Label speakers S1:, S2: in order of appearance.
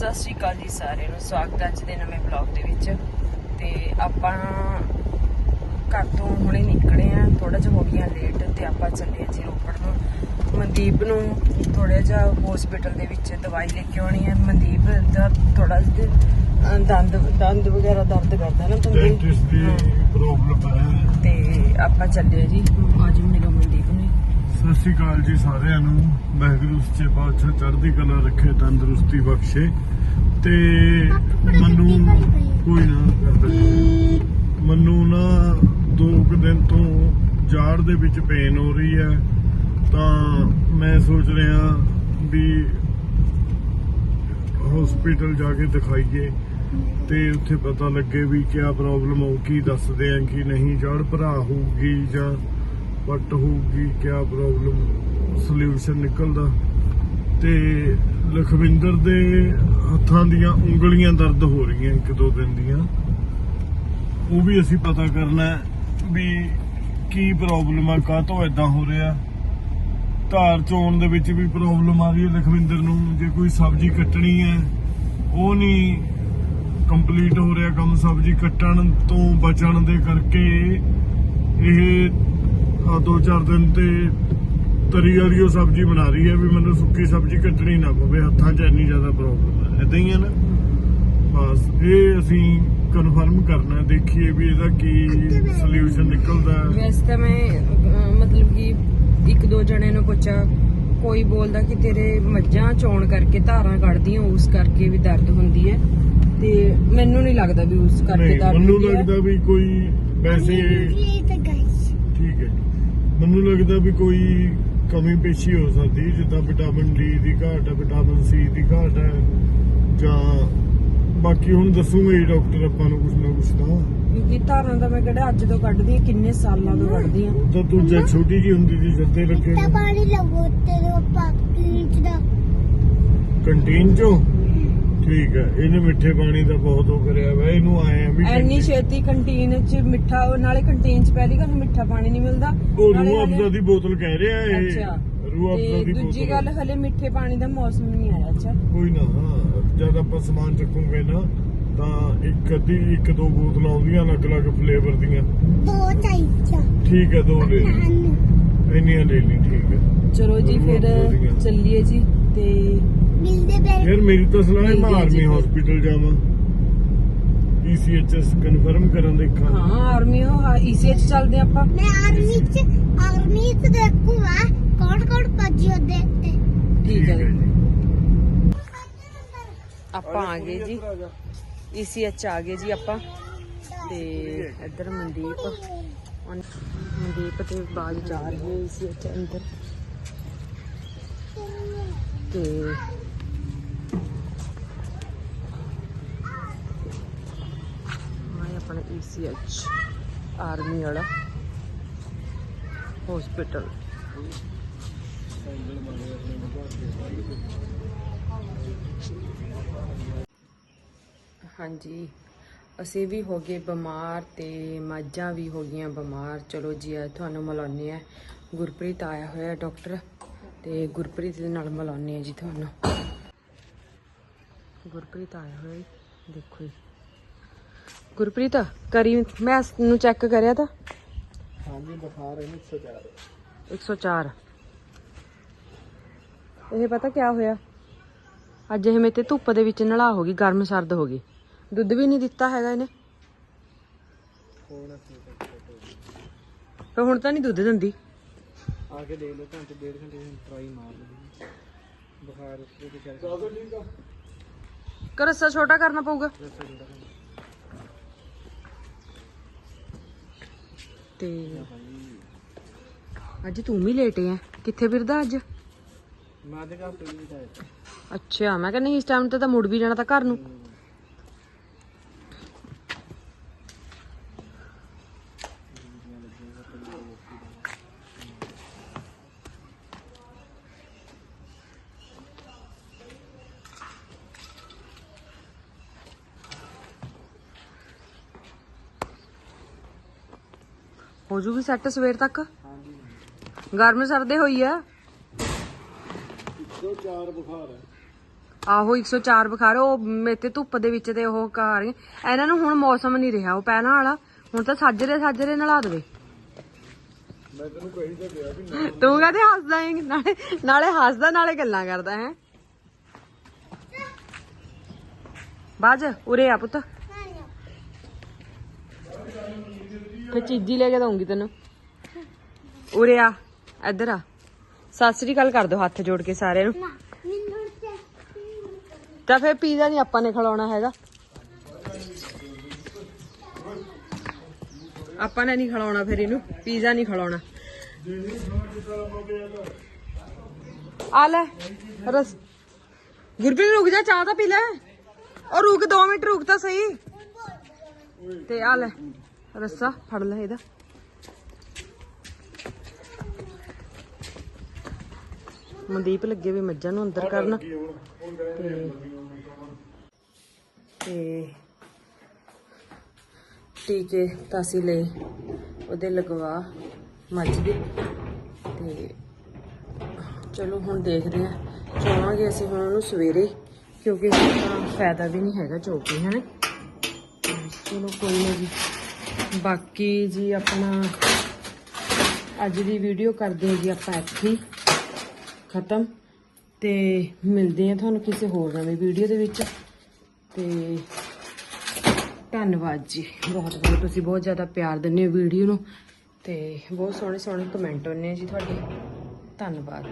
S1: ਸਤਿ ਸ਼੍ਰੀ ਅਕਾਲ ਜੀ ਸਾਰਿਆਂ ਨੂੰ। ਸਵਾਗਤ ਹੈ ਅੱਜ ਦੇ ਨਵੇਂ ਬਲੌਗ ਦੇ ਵਿੱਚ। ਤੇ ਆਪਾਂ ਘਰ ਤੋਂ ਹੁਣੇ ਨਿਕਲੇ ਆ ਥੋੜਾ ਜਿਹਾ ਹੋ ਗਿਆ ਲੇਟ ਤੇ ਆਪਾਂ ਚੱਲੇ ਆ ਜੀ ਰੋਪੜ ਨੂੰ। ਮਨਦੀਪ ਨੂੰ ਥੋੜਾ ਜਿਹਾ ਹਸਪੀਟਲ ਦੇ ਵਿੱਚ ਦਵਾਈ ਲੈ ਕੇ ਆਉਣੀ ਹੈ। ਮਨਦੀਪ ਦਾ ਥੋੜਾ ਜਿਹਾ ਦੰਦ ਦੰਦ ਵਗੈਰਾ ਦਰਦ ਕਰਦਾ ਨਾ ਤੁੰਦੇ
S2: ਡੈਂਟਿਸਟ ਦੀ ਪ੍ਰੋਬਲਮ ਹੈ।
S1: ਤੇ ਆਪਾਂ ਚੱਲੇ ਆ ਜੀ। ਅੱਜ ਮਿਲੋ ਮਨਦੀਪ ਨੂੰ
S2: ਸਤਿ ਸ਼੍ਰੀ ਅਕਾਲ ਜੀ ਸਾਰਿਆਂ ਨੂੰ। ਵਾਹਿਗੁਰੂ ਸੱਚੇ ਪਾਤਸ਼ਾਹ ਚੜ੍ਹਦੀ ਕਲਾ ਰੱਖੇ, ਤੰਦਰੁਸਤੀ ਬਖਸ਼ੇ ਤੇ ਮੈਨੂੰ ਕੋਈ ਨਾ ਕਰਦੇ। ਮੈਨੂੰ ਨਾ ਦੋ ਕੁ ਦਿਨ ਤੋਂ ਜਾੜ ਦੇ ਵਿੱਚ ਪੇਨ ਹੋ ਰਹੀ ਹੈ। ਤਾਂ ਮੈਂ ਸੋਚ ਰਿਹਾ ਵੀ ਹਸਪੀਟਲ ਜਾ ਕੇ ਦਿਖਾਈਏ ਤੇ ਉੱਥੇ ਪਤਾ ਲੱਗੇ ਵੀ ਕੀ ਪ੍ਰੋਬਲਮ ਹੋ ਕੀ ਦੱਸਦੇ ਆ, ਕਿ ਨਹੀਂ। ਜੜ ਭਰਾ ਹੋਊਗੀ ਜਾਂ ਵੱਟ ਹੋਊਗੀ, ਕਿਆ ਪ੍ਰੋਬਲਮ ਸੋਲੂਸ਼ਨ ਨਿਕਲਦਾ। ਤੇ ਲਖਵਿੰਦਰ ਦੇ ਹੱਥਾਂ ਦੀਆਂ ਉਂਗਲੀਆਂ ਦਰਦ ਹੋ ਰਹੀਆਂ ਇੱਕ ਦੋ ਦਿਨ ਦੀਆਂ। ਉਹ ਵੀ ਅਸੀਂ ਪਤਾ ਕਰਨਾ ਵੀ ਕੀ ਪ੍ਰੋਬਲਮ ਆ, ਕਾਹਤੋਂ ਇਦਾਂ ਹੋ ਰਿਹਾ। ਧਾਰ ਚੋਣ ਦੇ ਵਿੱਚ ਵੀ ਪ੍ਰੋਬਲਮ ਆ ਰਹੀ ਹੈ ਲਖਵਿੰਦਰ ਨੂੰ। ਜੇ ਕੋਈ ਸਬਜ਼ੀ ਕੱਟਣੀ ਹੈ, ਉਹ ਨਹੀਂ ਕੰਪਲੀਟ ਹੋ ਰਿਹਾ ਕੰਮ। ਸਬਜ਼ੀ ਕੱਟਣ ਤੋਂ ਬਚਣ ਦੇ ਕਰਕੇ ਇਹ ਆ ਦੋ ਚਾਰ ਦਿਨ ਤੇ ਤਰੀ ਵਾਲੀ ਉਹ ਸਬਜ਼ੀ ਬਣਾ ਰਹੀ ਹੈ ਵੀ ਮੈਨੂੰ ਸੁੱਕੀ ਸਬਜ਼ੀ ਕੱਟਣੀ ਨਾ ਪਵੇ ਹੱਥਾਂ 'ਚ ਇੰਨੀ ਜ਼ਿਆਦਾ ਪ੍ਰੋਬਲਮ ਹੈ। ਇਦਾਂ ਹੀ ਹੈ ਨਾ? ਬਸ ਇਹ ਅਸੀਂ ਕਨਫਰਮ ਕਰਨਾ ਹੈ, ਦੇਖੀਏ ਵੀ ਇਹਦਾ ਕੀ ਸੋਲੂਸ਼ਨ ਨਿਕਲਦਾ ਹੈ।
S1: ਵੈਸੇ ਤਾਂ ਮੈਂ ਮਤਲਬ ਕਿ ਇੱਕ ਦੋ ਜਣੇ ਨੂੰ ਪੁੱਛਿਆ ਕੋਈ ਬੋਲਦਾ ਕਿ ਤੇਰੇ ਮੱਝਾਂ ਚੋਣ ਕਰਕੇ ਧਾਰਾਂ ਕੱਢਦੀਆਂ ਉਸ ਕਰਕੇ ਵੀ ਦਰਦ ਹੁੰਦੀ ਹੈ। ਤੇ ਮੈਨੂੰ ਨਹੀਂ ਲੱਗਦਾ ਵੀ ਉਸ ਕਰਕੇ ਦਰਦ
S2: ਮੈਨੂੰ
S1: ਹੁੰਦੀ ਹੈ।
S2: ਲੱਗਦਾ ਵੀ ਕੋਈ ਵੈਸੇ। ਮੈਨੂੰ ਲੱਗਦਾ ਵੀ ਕੋਈ ਕਮੀ ਪੇਸ਼ੀ ਹੋ ਸਕਦੀ ਜਿੱਦਾਂ ਵਿਟਾਮਿਨ ਡੀ ਦੀ ਘਾਟ ਹੈ ਵਿਟਾਮਿਨ ਸੀ ਦੀ ਘਾਟ ਹੈ ਜਾਂ ਬਾਕੀ ਹੁਣ ਦੱਸੂਗੇ ਹੀ ਡਾਕਟਰ ਆਪਾਂ ਨੂੰ ਕੁਛ ਨਾ ਕੁਛ ਤਾਂ।
S1: ਕਿਉਂਕਿ ਧਾਰਾਂ ਦਾ ਮੈਂ ਕਿਹੜਾ ਅੱਜ ਤੋਂ ਕੱਢਦੀ ਹਾਂ ਕਿੰਨੇ ਸਾਲਾਂ ਤੋਂ ਕੱਢਦੀ ਹਾਂ।
S2: ਉਹ ਤਾਂ ਤੂੰ ਜਦ ਛੋਟੀ ਜੀ ਹੁੰਦੀ ਸੀ ਜੱਦੇ ਲੱਗੇ।
S3: ਮਿੱਠਾ ਪਾਣੀ ਲਵੋ ਤੇਰੇ ਪਾਣੀ ਚ ਦਾ।
S2: ਕੰਟੀਨ ਚੋਂ? ਠੀਕ ਹੈ ਇਹਨੇ ਮਿੱਠੇ ਪਾਣੀ ਦਾ ਬਹੁਤ ਉਹ ਕਰਿਆ ਵਾ ਇਹਨੂੰ ਆਏ ਆ ਵੀ
S1: ਐਨੀ ਛੇਤੀ ਕੰਟੀਨ 'ਚ ਮਿੱਠਾ ਉਹ ਨਾਲੇ ਕੰਟੀਨ 'ਚ ਪਹਿਲੀ ਗੱਲ ਮਿੱਠਾ ਪਾਣੀ ਨਹੀਂ ਮਿਲਦਾ।
S2: ਉਹ
S1: ਨਾਲੇ
S2: ਰੂਹ ਅਫਜ਼ਾ ਦੀ ਬੋਤਲ ਕਹਿ ਰਿਹਾ ਇਹ।
S1: ਅੱਛਾ।
S2: ਰੂਹ ਅਫਜ਼ਾ
S1: ਤੇ
S2: ਦੀ
S1: ਦੂਜੀ
S2: ਬੋਤਲ।
S1: ਗੱਲ ਹਲੇ ਮਿੱਠੇ ਪਾਣੀ ਦਾ ਮੌਸਮ ਨਹੀਂ ਆਇਆ ਅੱਛਾ।
S2: ਕੋਈ ਨਾ ਜਦ ਆਪਾਂ ਸਮਾਨ ਚੱਕੂਗੇ ਨਾ ਤਾਂ ਇੱਕ ਅੱਧੀ ਇੱਕ ਦੋ ਬੋਤਲਾਂ ਆਉਂਦੀਆਂ ਅਲੱਗ-ਅਲੱਗ ਫਲੇਵਰ ਦੀਆਂ।
S3: ਦੋ ਚਾਹੀਦਾ
S2: ਠੀਕ ਹੈ ਦੋ ਲੈ ਲਈ ਇੰਨੀਆਂ ਲੈ ਲਈ ਠੀਕ ਹੈ।
S1: ਚਲੋ ਜੀ ਫਿਰ। ਚੱਲੀਏ ਜੀ ਤੇ
S3: ਮਿਲਦੇ
S2: ਯਾਰ ਮੇਰੀ ਤਾਂ ਸਲਾਹ ਹੈ ਮੈਂ ਆਰਮੀ। ਹਸਪੀਟਲ ਜਾਵਾਂ। ਪੀਸੀਐਚਐਸ ਕਨਫਰਮ ਕਰਨ ਦੇਖਾਂ
S1: ਹਾਂ ਆਰਮੀ ਉਹ ਈਸੀਐਚ ਚੱਲਦੇ ਆਪਾਂ।
S3: ਮੈਂ ਆਰਮੀ ਚ ਆਰਮੀ ਚ ਦੇਖੂਗਾ ਕੌਣ ਕੌਣ ਭੱਜੀ ਉਹਦੇ ਤੇ
S1: ਠੀਕ ਹੈ ਜੀ। ਆਪਾਂ ਆ ਗਏ ਜੀ। ਈਸੀਐਚ ਆ ਗਏ ਜੀ ਆਪਾਂ। ਤੇ ਇੱਧਰ ਮਨਦੀਪ। ਮਨਦੀਪ ਤੇ ਬਾਜ ਜਾ ਰਹੀ ਈਸੀਐਚ ਅੰਦਰ। ਤੇ ਆਹ ਆਪਣਾ ਈਸੀਐਚ ਆਰਮੀ ਵਾਲਾ ਹਸਪੀਟਲ ਹਾਂਜੀ, ਅਸੀਂ ਵੀ ਹੋ ਗਏ ਬਿਮਾਰ ਤੇ ਮੱਝਾਂ ਵੀ ਹੋ ਗਈਆਂ ਬਿਮਾਰ। ਚਲੋ ਜੀ, ਅੱਜ ਤੁਹਾਨੂੰ ਮਿਲਾਉਂਦੇ ਆ ਗੁਰਪ੍ਰੀਤ ਆਇਆ ਹੋਇਆ ਡਾਕਟਰ ਤੇ ਗੁਰਪ੍ਰੀਤ ਦੇ ਨਾਲ ਮਿਲਾਉਂਦੇ ਆ ਜੀ ਤੁਹਾਨੂੰ। ਗੁਰਪ੍ਰੀਤ ਆਇਆ ਹੋਇਆ ਦੇਖੋ ਜੀ। ਗੁਰਪ੍ਰੀਤ ਕਰੀ ਮੈਂ ਨੂੰ ਚੈੱਕ ਕਰਿਆ ਤਾਂ?
S2: ਹਾਂਜੀ ਬੁਖਾਰ ਹੈ 104
S1: 104 ਇਹ ਪਤਾ ਕਿਆ ਹੋਇਆ? ਅੱਜ ਇਹ ਮੇਤੇ ਧੁੱਪ ਦੇ ਵਿੱਚ ਨਲਾ ਹੋ ਗਈ ਗਰਮ ਸਰਦ ਹੋ ਗਈ। ਦੁੱਧ ਵੀ ਨਹੀਂ ਦਿੱਤਾ ਹੈਗਾ ਇਹਨੇ। ਹੁਣ ਤਾਂ ਨਹੀਂ ਦੁੱਧ ਦਿੰਦੀ।
S2: ਆ ਕੇ ਦੇਖ ਲਓ ਘੰਟੇ ਡੇਢ ਘੰਟੇ ਟਰਾਈ ਮਾਰ ਲਓ। ਬੁਖਾਰ ਉਸ ਦੇ ਚੱਲ
S1: ਕਰ ਰੱਸਾ ਛੋਟਾ ਕਰਨਾ ਪਊਗਾ। ਤੇ ਅੱਜ ਤੂੰ ਵੀ ਲੇਟੇ ਆ ਕਿੱਥੇ ਫਿਰਦਾ ਅੱਜ?
S2: ਮੈਂ ਤੇ ਘਰ ਤੋਂ ਹੀ ਜਾਇਆ
S1: ਅੱਛਾ ਮੈਂ ਕਹਿੰਦਾ ਇਸ ਟਾਈਮ ਤੇ ਤਾਂ ਮੁੜ ਵੀ ਜਾਣਾ ਤਾਂ ਘਰ ਨੂੰ। ਹੋ ਜੂਗੀ ਸੈੱਟ ਸਵੇਰ ਤੱਕ? ਗਰਮ ਸਰਦੇ ਹੋਈ ਆ?
S2: ਦੋ ਚਾਰ ਬੁਖਾਰ ਹੈ।
S1: ਆਹੋ 104 ਬੁਖਾਰ ਉਹ ਮੇਤੇ ਧੁੱਪ ਦੇ ਵਿੱਚ ਤੇ ਉਹ ਕਰ ਰਹੀ। ਇਹਨਾਂ ਨੂੰ ਹੁਣ ਮੌਸਮ ਨਹੀਂ ਰਿਹਾ। ਉਹ ਪੈਣਾ ਵਾਲਾ ਹੁਣ ਤਾਂ ਸਾਜਰੇ ਸਾਜਰੇ ਨਲਾ ਦੇਵੇ।
S2: ਮੈਂ ਤੈਨੂੰ ਕਹੀ ਤਾਂ ਗਿਆ ਵੀ
S1: ਤੂੰ ਕਹਦੇ ਹੱਸਦਾ ਹੈ ਨਾਲੇ ਨਾਲੇ ਹੱਸਦਾ ਨਾਲੇ ਗੱਲਾਂ ਕਰਦਾ ਹੈ। ਬਾਜ ਉਰੇ ਆ ਪੁੱਤ। ਫੇ ਚੀਜ਼ੀ ਲੈ ਕੇ ਦਊਂਗੀ ਤੈਨੂੰ। ਉਰੇ ਆ, ਇੱਧਰ ਆ। ਸਤਿ ਸ੍ਰੀ ਅਕਾਲ ਕਰ ਦੋ ਹੱਥ ਜੋੜ ਕੇ ਸਾਰਿਆਂ ਨੂੰ।
S3: ਤਾਂ
S1: ਫੇ ਪੀਜ਼ਾ ਨਹੀਂ ਆਪਾਂ ਨੇ ਖਿਲਾਉਣਾ ਹੈਗਾ। ਆਪਾਂ ਨੇ ਨਹੀਂ ਖਿਲਾਉਣਾ ਫਿਰ ਇਹਨੂੰ, ਪੀਜ਼ਾ ਨਹੀਂ ਖਿਲਾਉਣਾ। ਆ ਲੈ, ਰਸ ਗੁਰਪ੍ਰੀਤ ਰੁਕ ਜਾ, ਚਾਹ ਤਾਂ ਪੀ ਲੈ। ਉਹ ਰੁਕ 2 ਮਿੰਟ ਰੁਕ ਤਾਂ ਸਹੀ। ਤੇ ਆ ਲੈ। ਰੱਸਾ ਫੜ ਲੈ ਇਹਦਾ। ਮਨਦੀਪ ਲੱਗੇ ਵੀ ਮੱਝਾਂ ਨੂੰ ਅੰਦਰ ਕਰਨ। ਤੇ ਟੀਕੇ ਤਾਸੀ ਅਸੀਂ ਲਏ ਉਹਦੇ ਲਗਵਾ ਮੱਝ ਦੇ। ਤੇ ਚਲੋ ਹੁਣ ਦੇਖਦੇ ਆ ਚੋਵਾਂਗੇ ਅਸੀਂ ਹੁਣ ਉਹਨੂੰ ਸਵੇਰੇ, ਕਿਉਂਕਿ ਫਾਇਦਾ ਵੀ ਨਹੀਂ ਹੈਗਾ ਚੋ ਕੇ ਹੈ ਚਲੋ ਕੋਈ ਨਹੀਂ ਜੀ। ਬਾਕੀ ਜੀ ਆਪਣਾ ਅੱਜ ਦੀ ਵੀਡੀਓ ਕਰਦੇ ਹਾਂ ਜੀ ਆਪਾਂ ਇੱਥੇ ਖਤਮ। ਤੇ ਮਿਲਦੇ ਹਾਂ ਤੁਹਾਨੂੰ ਕਿਸੇ ਹੋਰ ਨਵੀਂ ਵੀਡੀਓ ਦੇ ਵਿੱਚ। ਤੇ ਧੰਨਵਾਦ ਜੀ। ਬਹੁਤ ਬਹੁਤ ਤੁਸੀਂ ਬਹੁਤ ਜ਼ਿਆਦਾ ਪਿਆਰ ਦਿੰਦੇ ਹੋ ਵੀਡੀਓ ਨੂੰ। ਤੇ ਬਹੁਤ ਸੋਹਣੇ ਸੋਹਣੇ ਕਮੈਂਟ ਆਉਂਦੇ ਆ ਜੀ ਤੁਹਾਡੇ। ਧੰਨਵਾਦ।